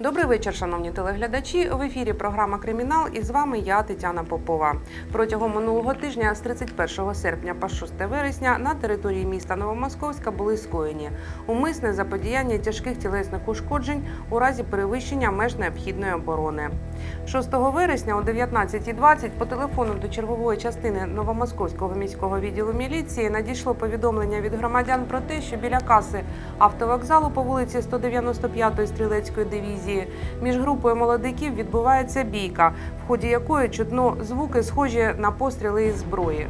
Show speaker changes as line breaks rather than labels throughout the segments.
Добрий вечір, шановні телеглядачі. В ефірі програма Кримінал і з вами я, Тетяна Попова. Протягом минулого тижня з 31 серпня по 6 вересня на території міста Новомосковська були скоєні умисне заподіяння тяжких тілесних ушкоджень у разі перевищення меж необхідної оборони. 6 вересня о 19.20 по телефону до чергової частини Новомосковського міського відділу міліції надійшло повідомлення від громадян про те, що біля каси автовокзалу по вулиці 195-ї стрілецької дивізії між групою молодиків відбувається бійка, в ході якої чутно звуки схожі на постріли із зброї.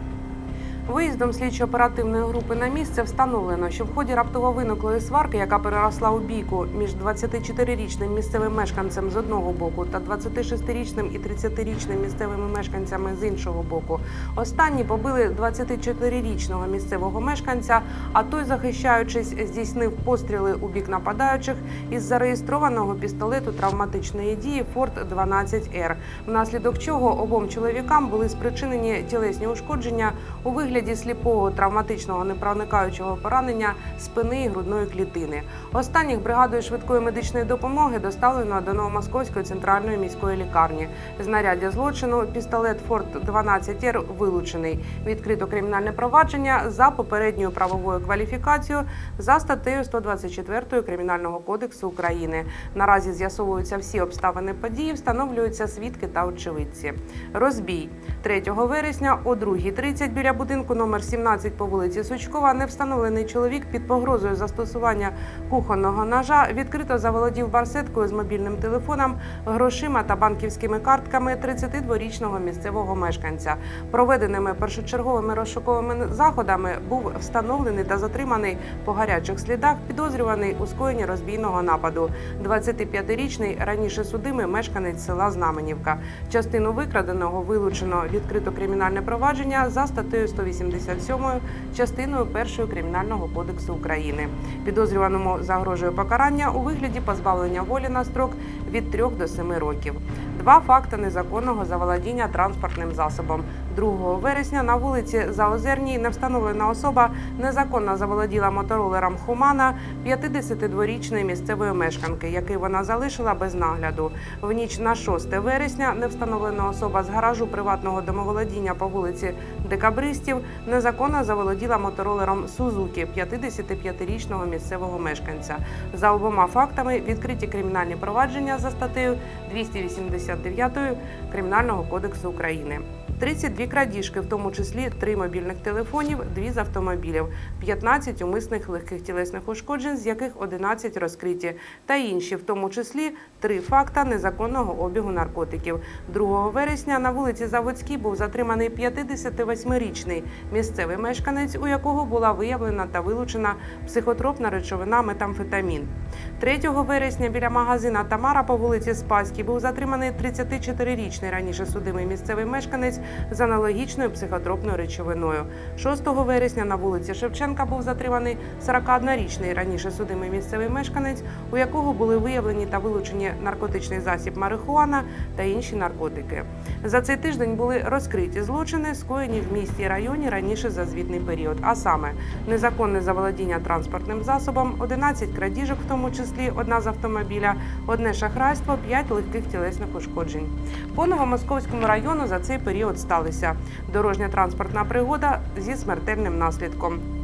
Виїздом слідчо-оперативної групи на місце встановлено, що в ході раптово виниклої сварки, яка переросла у бійку між 24-річним місцевим мешканцем з одного боку та 26-річним і 30-річним місцевими мешканцями з іншого боку, останні побили 24-річного місцевого мешканця, а той, захищаючись, здійснив постріли у бік нападаючих із зареєстрованого пістолету травматичної дії Форт 12 Р, внаслідок чого обом чоловікам були спричинені тілесні ушкодження у вигляді сліпого травматичного непроникаючого поранення спини і грудної клітини. Останніх бригадою швидкої медичної допомоги доставлено до Новомосковської центральної міської лікарні. Знаряддя злочину пістолет Форт 12 Р вилучений. Відкрито кримінальне провадження за попередньою правовою кваліфікацією за статтею 124 Кримінального кодексу України. Наразі з'ясовуються всі обставини події, встановлюються свідки та очевидці. Розбій 3 вересня о 2.30 біля будинку номер 17 по вулиці Сучкова невстановлений чоловік під погрозою застосування кухонного ножа відкрито заволодів барсеткою з мобільним телефоном, грошима та банківськими картками 32-річного місцевого мешканця. Проведеними першочерговими розшуковими заходами був встановлений та затриманий по гарячих слідах підозрюваний у скоєнні розбійного нападу. 25-річний раніше судимий мешканець села Знаменівка. Частину викраденого вилучено відкрито кримінальне провадження за статтею 187 частиною 1 Кримінального кодексу України. Підозрюваному загрожує покарання у вигляді позбавлення волі на строк від 3 до 7 років. Два факти незаконного заволодіння транспортним засобом. 2 вересня на вулиці Заозерній невстановлена особа незаконно заволоділа моторолером Хумана 52-річної місцевої мешканки, який вона залишила без нагляду. В ніч на 6 вересня невстановлена особа з гаражу приватного домоволодіння по вулиці Декабристів незаконно заволоділа моторолером Сузуки 55-річного місцевого мешканця. За обома фактами відкриті кримінальні провадження за статтею 289 Кримінального кодексу України. 32 крадіжки, в тому числі 3 мобільних телефонів, 2 з автомобілів, 15 умисних легких тілесних ушкоджень, з яких 11 розкриті, та інші, в тому числі 3 факта незаконного обігу наркотиків. 2 вересня на вулиці Заводській був затриманий 58-річний місцевий мешканець, у якого була виявлена та вилучена психотропна речовина метамфетамін. 3 вересня біля магазина Тамара по вулиці Спаській був затриманий 34-річний раніше судимий місцевий мешканець з аналогічною психотропною речовиною. 6 вересня на вулиці Шевченка був затриманий 41-річний раніше судимий місцевий мешканець, у якого були виявлені та вилучені наркотичний засіб марихуана та інші наркотики. За цей тиждень були розкриті злочини, скоєні в місті і районі раніше за звітний період, а саме незаконне заволодіння транспортним засобом, 11 крадіжок, в тому числі одна з автомобіля, одне шахрайство, п'ять легких тілесних ушкоджень. По Новомосковському району за цей період сталися дорожня транспортна пригода зі смертельним наслідком.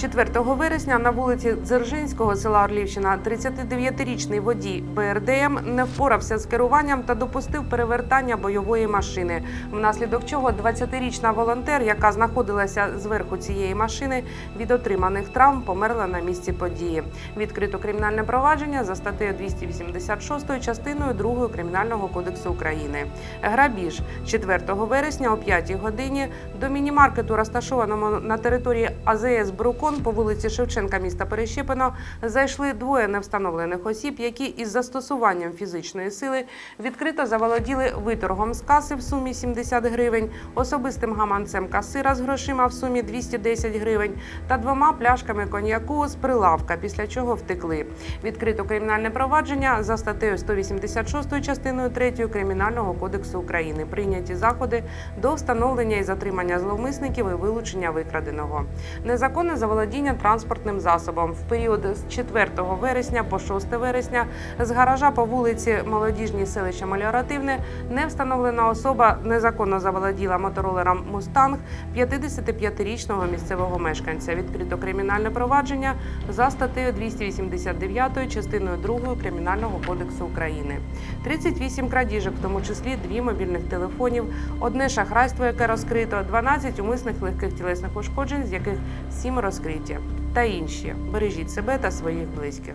4 вересня на вулиці Дзержинського села Орлівщина 39-річний водій БРДМ не впорався з керуванням та допустив перевертання бойової машини, внаслідок чого 20-річна волонтер, яка знаходилася зверху цієї машини, від отриманих травм померла на місці події. Відкрито кримінальне провадження за статтею 286 частиною 2 Кримінального кодексу України. Грабіж 4 вересня о 5 годині до міні-маркету, розташованому на території АЗС Брукон по вулиці Шевченка міста Перещепино, зайшли двоє невстановлених осіб, які із застосуванням фізичної сили відкрито заволоділи виторгом з каси в сумі 70 гривень, особистим гаманцем касира з грошима в сумі 210 гривень та двома пляшками коньяку з прилавка, після чого втекли. Відкрито кримінальне провадження за статтею 186 частиною 3 Кримінального кодексу України. Прийняті заходи до встановлення і затримання зловмисників і вилучення викраденого. Незаконне заволодіння заволодіння транспортним засобом. В період з 4 вересня по 6 вересня з гаража по вулиці Молодіжній селища Меліоративне не встановлена особа незаконно заволоділа моторолером Мустанг 55-річного місцевого мешканця. Відкрито кримінальне провадження за статтею 289 частиною 2 Кримінального кодексу України. 38 крадіжок, в тому числі дві мобільних телефонів, одне шахрайство, яке розкрито, 12 умисних легких тілесних ушкоджень, з яких 7 розкриті, та інші. Бережіть себе та своїх близьких.